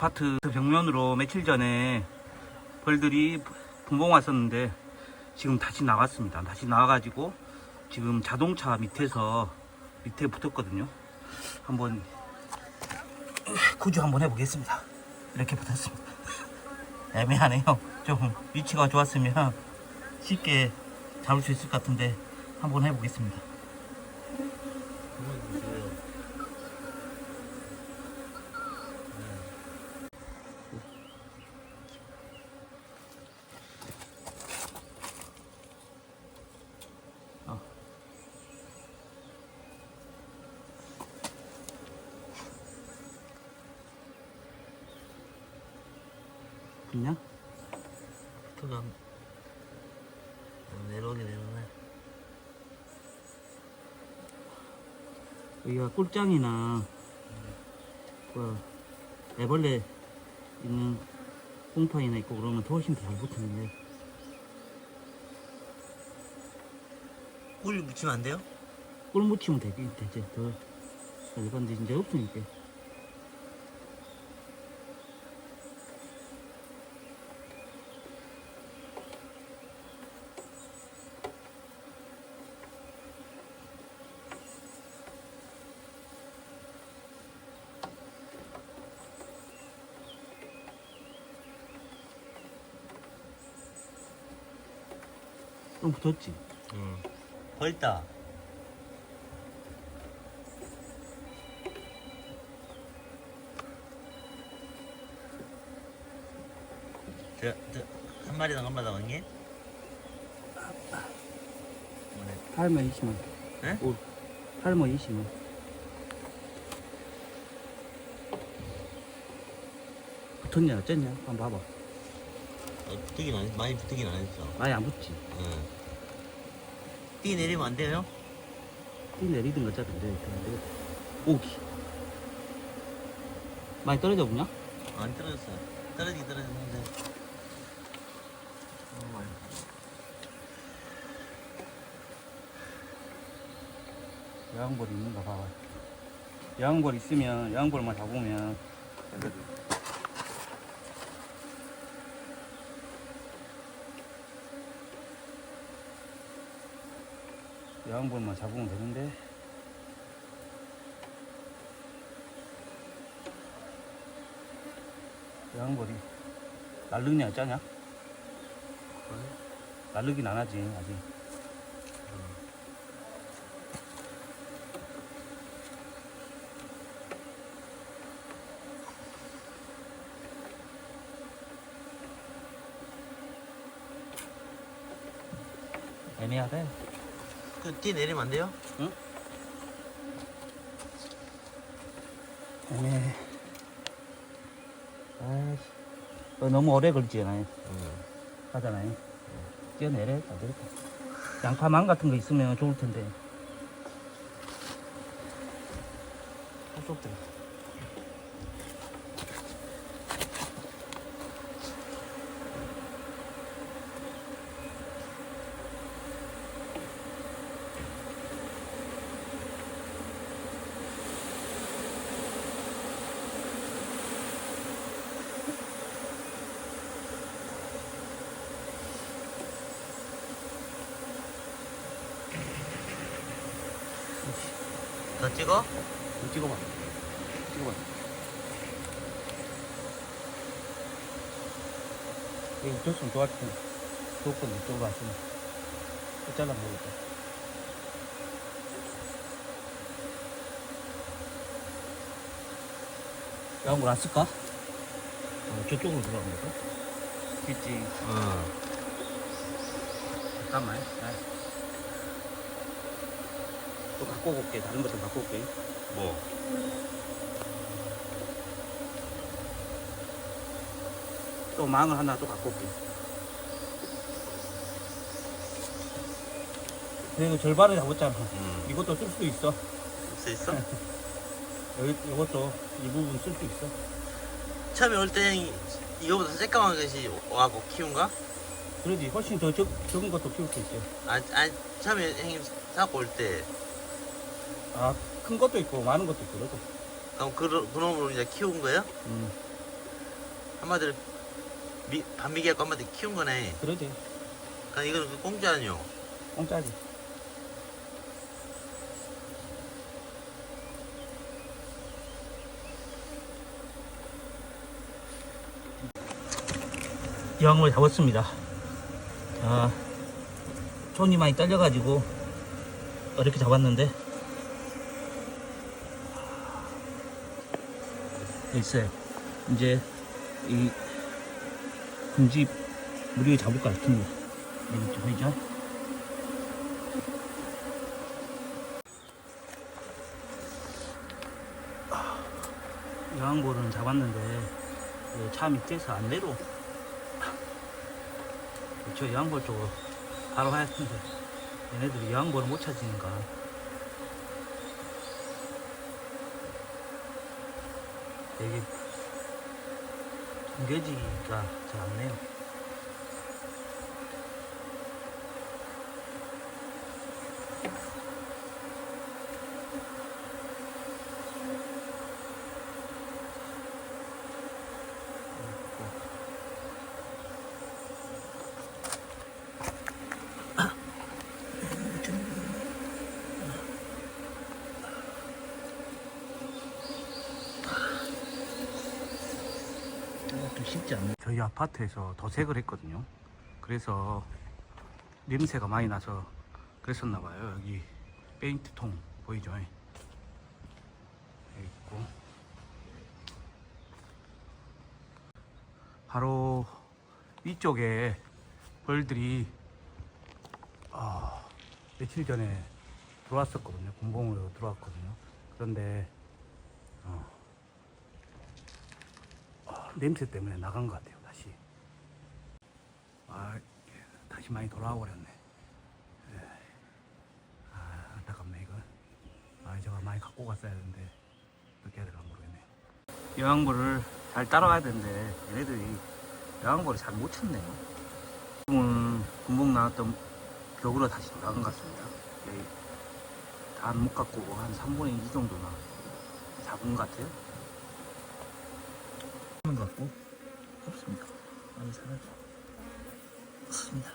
아파트 벽면으로 며칠 전에 벌들이 분봉 왔었는데 지금 다시 나왔습니다. 다시 나와가지고 지금 자동차 밑에서 밑에 붙었거든요. 한번 구조 한번 해보겠습니다. 이렇게 붙었습니다. 애매하네요. 좀 위치가 좋았으면 쉽게 잡을 수 있을 것 같은데 한번 해보겠습니다. 그냥 그건 내려오게 되네. 여기가 꿀장이나 그 애벌레 있는 꽁파이나 있고 그러면 더 훨씬 더잘 붙는데 꿀 묻히면 안 돼요? 꿀 묻히면 되긴 되지 더 근데 이제 없으니까 좀 붙었지 응. 벌다. 저, 저, 한 마리당 얼마다 왕님? 뭐네? 8만 20만 에? 오, 8만 20만 붙었냐 어쨌냐 한번 봐봐 어, 붙긴 안, 많이 붙긴 안 했어. 아예 안 붙지 응. 뛰 내리면 안 돼요? 이 내리든 어차피 안 되니까 안 되겠다. 오기 많이 떨어져 보냐? 안 떨어졌어. 떨어지긴 떨어졌는데. 정말. 여왕벌 있는가 봐봐 여왕벌 있으면 여왕벌만 잡으면 여왕벌만 잡으면 되는데. 여왕벌이 날르냐? 짜냐? 날르긴 안 하지 아직. 애매하대 그뛰 내리면 안 돼요? 애매해 아이씨. 어, 너무 오래 걸리잖아요 응. 하잖아요 뛰어내려 안 되겠다. 양파망 같은 거 있으면 좋을 텐데. 쏙쏙 더 찍어? 찍어봐 찍어봐 이거 줬으면 좋을 건데 저거 왔으면 또 잘라 먹을까 야한 걸안 쓸까? 어, 저쪽으로 들어가면 될까? 있지 응. 잠깐만 아. 또 갖고 올게 다른 것도 갖고 올게 뭐? 또 망을 하나 또 갖고 올게. 그리고 절반을 잡았잖아. 응. 이것도 쓸 수도 있어. 쓸 수 있어? 여기 이것도 이 부분 쓸 수 있어. 처음에 올때 이거보다 새까만 것이 와고 키운 거? 그러지 훨씬 더 적, 적은 것도 키울 수 있어. 아, 아 처음에 형님 사고 올때 아 큰 것도 있고 많은 것도 있고 그러고. 그럼 그, 그놈으로 이제 키운 거예요? 음. 한마디로 미, 반미기하고 한마디 키운 거네. 그러지. 그러니까 이거는 그 공짜 아니요. 공짜지. 여왕을 잡았습니다. 아, 손이 많이 떨려가지고 어렵게 잡았는데 있어요. 이제 이 금지 무리에 잡을 것 같습니다. 여기 보이죠? 여왕볼은 잡았는데 그차 밑에서 안 내려. 저 여왕볼 쪽으로 바로 가야 텐데 얘네들이 여왕볼을 못 찾으니까 되게 숨겨지기가 잘안 내요. 좀 쉽지 않네. 저희 아파트에서 도색을 했거든요. 그래서 냄새가 많이 나서 그랬었나 봐요. 여기 페인트 통 보이죠? 여기 있고 바로 위쪽에 벌들이 아, 며칠 전에 들어왔었거든요. 공봉으로 들어왔거든요. 그런데 어, 아, 냄새 때문에 나간 것 같아요 다시. 아 예, 다시 많이 돌아와 버렸네. 예. 아 안타깝네 이거 아 저거 많이 갖고 갔어야 되는데 어떻게 해야 될까 모르겠네. 여왕벌을 잘 따라가야 되는데 얘네들이 여왕벌을 잘못 찾네요. 지금은 군복 나왔던 벽으로 다시 돌아간 것 같습니다. 다못 갖고 한 3분의 2 정도나 잡은 것 같아요 것 같고 없습니다. 많이 사라져. 없습니다.